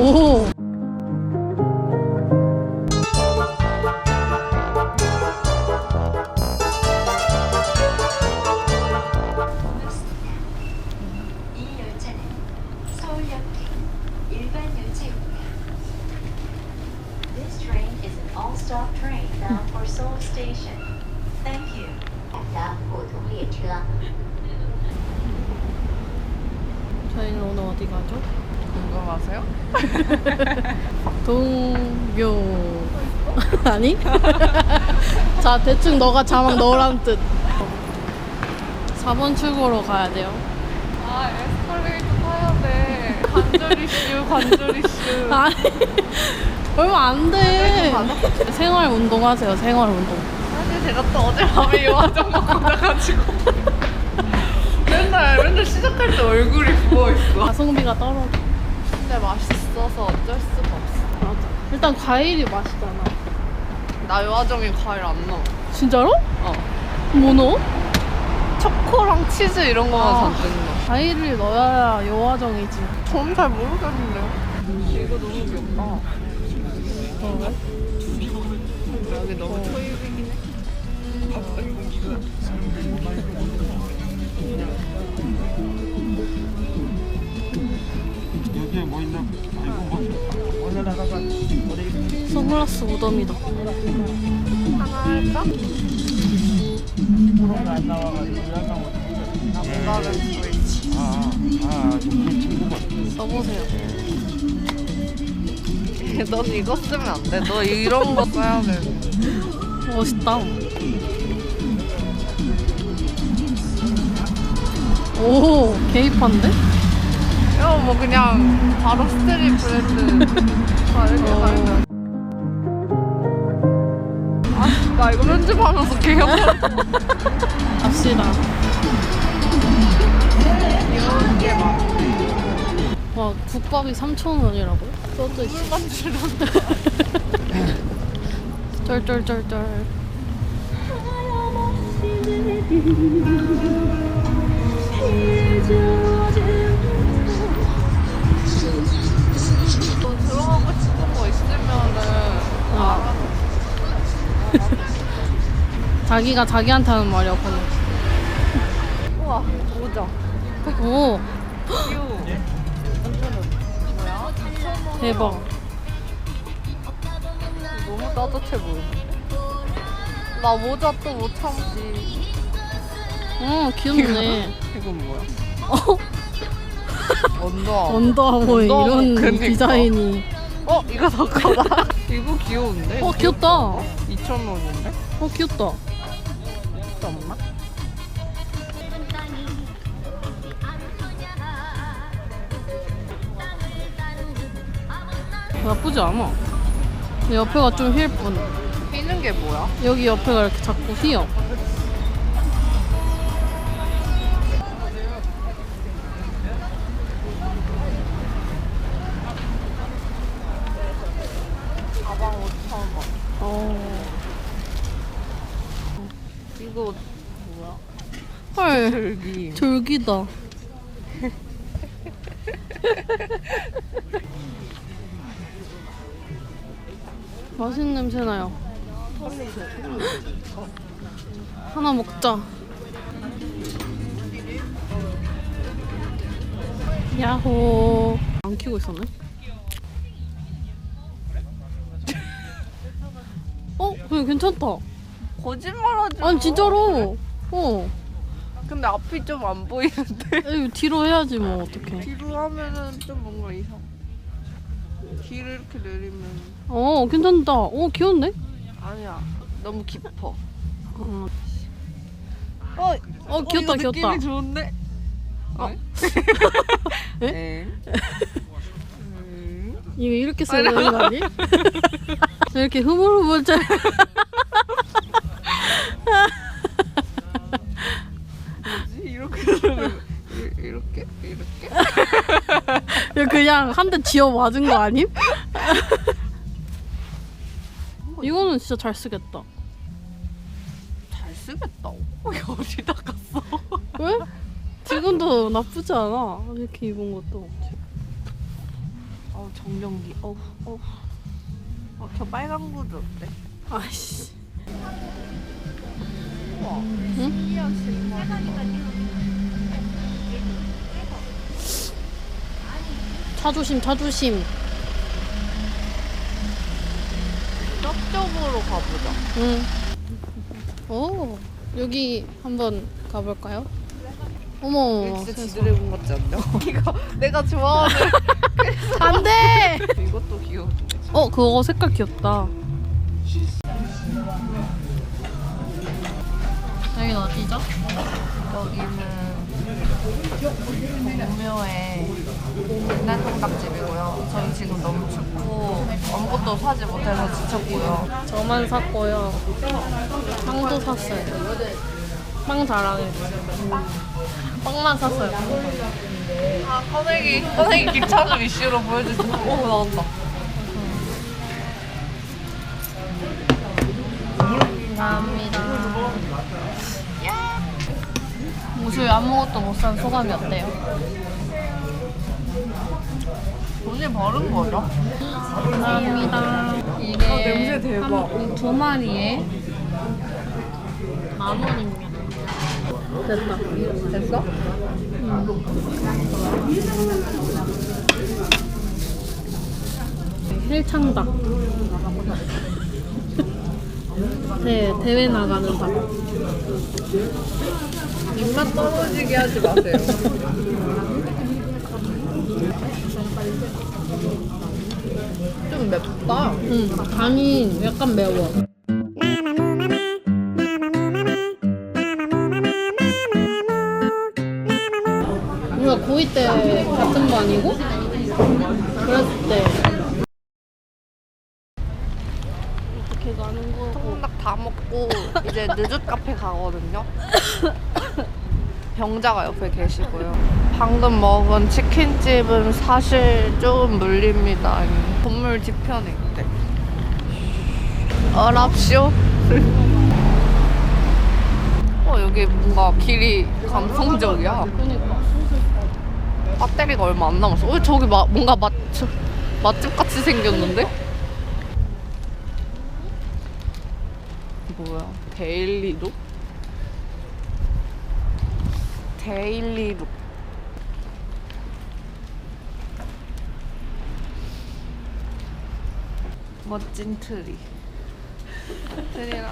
오. 이 열차는 서울역행 일반 열차입니다. This train is an all-stop train bound for Seoul Station. Thank you. 的普通列车。 저희는 오늘 어디 가죠? 궁금하세요? 동교 아니? 자 대충 너가 자막 넣으라는 뜻 4번 출구로 가야 돼요 아 에스컬레이터 타야 돼. 관절 이슈, 관절 이슈. 아니 얼마 안돼 생활 운동 하세요 생활 운동 사실 제가 또 어젯밤에 요화정 먹고 나가지고 맨날 맨날 시작할 때 얼굴이 부어있어. 가성비가 떨어져 근데 맛있어서 어쩔 수가 없어. 맞아 일단 과일이 맛있잖아 나 요화정에 과일 안 넣어. 진짜로? 어. 뭐 넣어? 초코랑 치즈 이런 거만 아. 잔뜩 넣어. 과일을 넣어야 요화정이지 저는 잘 모르겠는데요. 이거 너무 귀엽다. 어. 여기 너무 뭐 올라다가 우리 선글라스 무덤이다 하나 할까? 써보세요 넌 이거 쓰면 안 돼. 너 이런 거 써야 돼. 멋있다. 오, 개입한데? 이거 뭐 그냥 바로 스트릿 브랜드. 아, 이렇게 어. 아, 나 이거 편집하면서 개업 갑시다. 이런 게 막. 와, 국밥이 3,000원이라고요? 써져 있어. 쩔쩔쩔쩔. 너 아. 자기가 자기한테 하는 말이야, 그는 우와 모자. 오, 귀여워. 뭐야? 2,000원. 대박. 너무 따뜻해 보이는데? 나 모자 또 못 참지. 어, 귀엽네. 이건 뭐야? 어, 언더아머. 언더아머에 언더아머, 이런 그니까. 디자인이. 어? 이거 더 커다. 이거 귀여운데? 어, 귀엽다. 2,000원인데? 어, 귀엽다. 잠깐만. 나쁘지 않아. 근데 옆에가 좀휠 뿐. 휘는 게 뭐야? 여기 옆에가 이렇게 자꾸 휘어. 이거 뭐야? 헐, 절기. 졸기다. 맛있는 냄새 나요. 하나 먹자. 야호. 안 키고 있었네. 어, 그냥 괜찮다. 거짓말하지 마. 아니 진짜로. 어. 근데 앞이 좀 안 보이는데. 에이, 뒤로 해야지 뭐 어떡해. 뒤로 하면은 좀 뭔가 이상. 길을 이렇게 내리면 어, 괜찮다. 어, 귀엽네. 아니야. 너무 깊어. 어, 어, 어 귀엽다, 이거 귀엽다. 느낌이 좋은데. 어? 에? 에? 음. 이거 이렇게 쓰는 거 아니? 이렇게 흐물흐물 잘. 뭐지? 이렇게 쓰는 이- 이렇게 이렇게. 이거 그냥 한대 쥐어 맞은 거 아님? 이거는 진짜 잘 쓰겠다. 잘 쓰겠다. 이거 어디다 갔어? 왜? 지금도 나쁘지 않아. 이렇게 입은 것도. 어 정전기. 어 어. 어 저 빨간 구두 어때? 아이씨. 우와. 응? 차 조심, 차 조심. 쪽쪽으로 가보자. 응. 오, 여기 한번 가볼까요? 어머, 진짜. 지드래곤 같지 않냐? 이거 내가 좋아하는 안 돼! 이것도 귀여운데. 어, 그거 색깔 귀엽다. 여긴 어디죠? 여기는 동묘의 옛날 통닭집이고요. 저희 지금 너무 춥고 아무것도 사지 못해서 지쳤고요. 저만 샀고요. 빵도 샀어요. 빵 자랑해. 빵만 샀어요. 아 꺼내기 꺼내기 귀찮은 이슈로 보여주세요. 오 나온다. 감사합니다. 옷을 아무것도 못 산 소감이 어때요? 돈이 버는 거죠? 감사합니다. 이게 아, 냄새 대박. 한, 두 마리에 만 원입니다. 됐다. 됐어? 헬창닭. 네, 대회 나가는 닭. 입맛 떨어지게 하지 마세요. 좀 맵다. 응, 간이 약간 매워. 우리가 고2 때 같은 반이고 그랬을 때 어떻게 가는 거고 통닭 다 먹고 이제 늦은 카페 가거든요. 병자가 옆에 계시고요. 방금 먹은 치킨집은 사실 조금 물립니다. 건물 뒤편에 있대. 어랍쇼. 어 여기 뭔가 길이 감성적이야. 그러니까 배터리가 얼마 안 남았어. 어 저기 마, 뭔가 맛 저- 맛집 같이 생겼는데? 뭐야? 데일리룩? 데일리룩. 멋진 트리. 트리랑